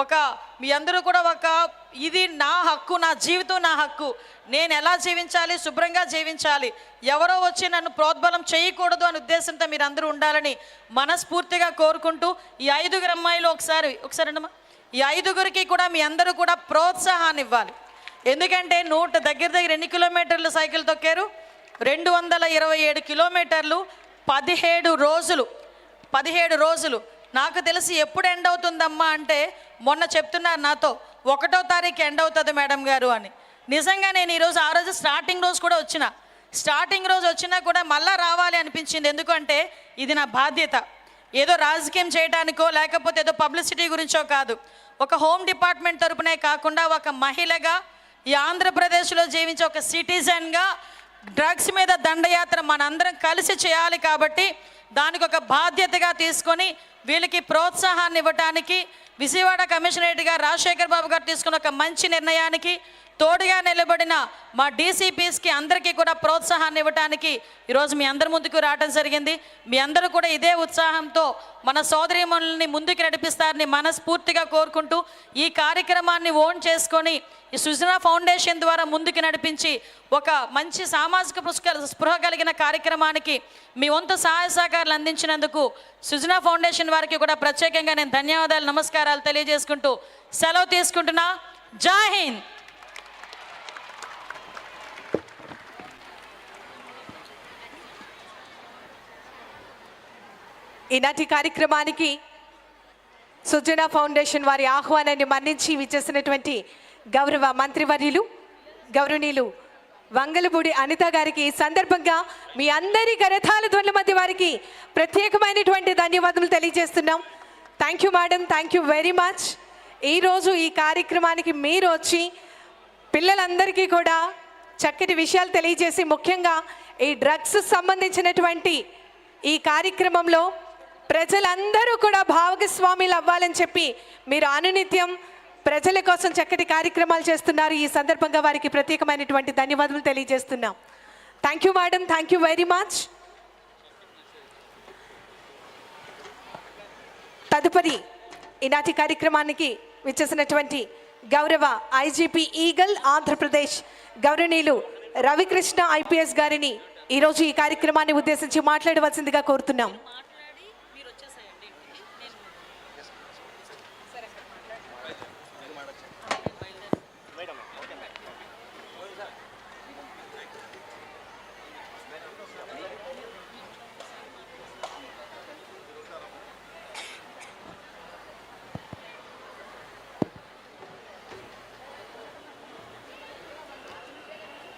ఒక మీ అందరూ కూడా ఒక ఇది నా హక్కు నా జీవితం నా హక్కు. నేను ఎలా జీవించాలి శుభ్రంగా జీవించాలి ఎవరో వచ్చి నన్ను ప్రోద్బలం చేయకూడదు అనే ఉద్దేశంతో మీరు అందరూ ఉండాలని మనస్ఫూర్తిగా కోరుకుంటూ ఈ ఐదుగురు అమ్మాయిలు ఒకసారి ఒకసారి అండమ్మా ఈ ఐదుగురికి కూడా మీ అందరూ కూడా ప్రోత్సాహాన్ని ఇవ్వాలి. ఎందుకంటే నూట దగ్గర దగ్గర ఎన్ని కిలోమీటర్లు సైకిల్ తొక్కారు? రెండు వందల ఇరవై ఏడు కిలోమీటర్లు పదిహేడు రోజులు పదిహేడు రోజులు. నాకు తెలిసి ఎప్పుడు ఎండ్ అవుతుందమ్మా అంటే మొన్న చెప్తున్నారు నాతో ఒకటో తారీఖు ఎండ్ అవుతుంది మేడం గారు అని. నిజంగా నేను ఈరోజు ఆ రోజు స్టార్టింగ్ రోజు కూడా వచ్చిన. స్టార్టింగ్ రోజు వచ్చినా కూడా మళ్ళా రావాలి అనిపించింది. ఎందుకంటే ఇది నా బాధ్యత. ఏదో రాజకీయం చేయడానికో లేకపోతే ఏదో పబ్లిసిటీ గురించో కాదు. ఒక హోమ్ డిపార్ట్మెంట్ తరపునే కాకుండా ఒక మహిళగా ఈ ఆంధ్రప్రదేశ్లో జీవించే ఒక సిటిజన్గా డ్రగ్స్ మీద దండయాత్ర మనందరం కలిసి చేయాలి కాబట్టి దానికి ఒక బాధ్యతగా తీసుకొని వీళ్ళకి ప్రోత్సాహాన్ని ఇవ్వటానికి విజయవాడ కమిషనరేట్గా రాజశేఖర్ బాబు గారు తీసుకున్న ఒక మంచి నిర్ణయానికి తోడుగా నిలబడిన మా డీసీపీస్కి అందరికీ కూడా ప్రోత్సాహాన్ని ఇవ్వటానికి ఈరోజు మీ అందరి ముందుకు రావడం జరిగింది. మీ అందరూ కూడా ఇదే ఉత్సాహంతో మన సోదరిమణుల్ని ముందుకు నడిపిస్తారని మనస్ఫూర్తిగా కోరుకుంటూ ఈ కార్యక్రమాన్ని ఓన్ చేసుకొని ఈ సుజనా ఫౌండేషన్ ద్వారా ముందుకు నడిపించి ఒక మంచి సామాజిక పుష్క స్పృహ కలిగిన కార్యక్రమానికి మీ వంతు సహాయ సహకారాలు అందించినందుకు సుజనా ఫౌండేషన్ వారికి కూడా ప్రత్యేకంగా నేను ధన్యవాదాలు నమస్కారాలు తెలియజేసుకుంటూ సెలవు తీసుకుంటున్నా. జై హింద్! ఈనాటి కార్యక్రమానికి సుజన ఫౌండేషన్ వారి ఆహ్వానాన్ని మన్నించి విచ్చేసినటువంటి గౌరవ మంత్రివర్యులు గౌరవనీయులు వంగలపూడి అనిత గారికి ఈ సందర్భంగా మీ అందరి కరతాల ధ్వనుల మధ్య వారికి ప్రత్యేకమైనటువంటి ధన్యవాదాలు తెలియజేస్తున్నాం. Thank you madam thank you very much ఈరోజు ఈ కార్యక్రమానికి మీరు వచ్చి పిల్లలందరికీ కూడా చక్కటి విషయాలు తెలియజేసి ముఖ్యంగా ఈ డ్రగ్స్ సంబంధించినటువంటి ఈ కార్యక్రమంలో ప్రజలందరూ కూడా భాగస్వాములు అవ్వాలని చెప్పి మీరు అనునిత్యం ప్రజల కోసం చక్కటి కార్యక్రమాలు చేస్తున్నారు. ఈ సందర్భంగా వారికి ప్రత్యేకమైనటువంటి ధన్యవాదాలు తెలియజేస్తున్నాం. Thank you madam thank you very much తదుపరి ఈనాటి కార్యక్రమానికి విచ్చేసినటువంటి గౌరవ ఐజీపీ ఈగల్ ఆంధ్రప్రదేశ్ గౌరవనీయులు రవికృష్ణ ఐపీఎస్ గారిని ఈరోజు ఈ కార్యక్రమాన్ని ఉద్దేశించి మాట్లాడవలసిందిగా కోరుతున్నాం.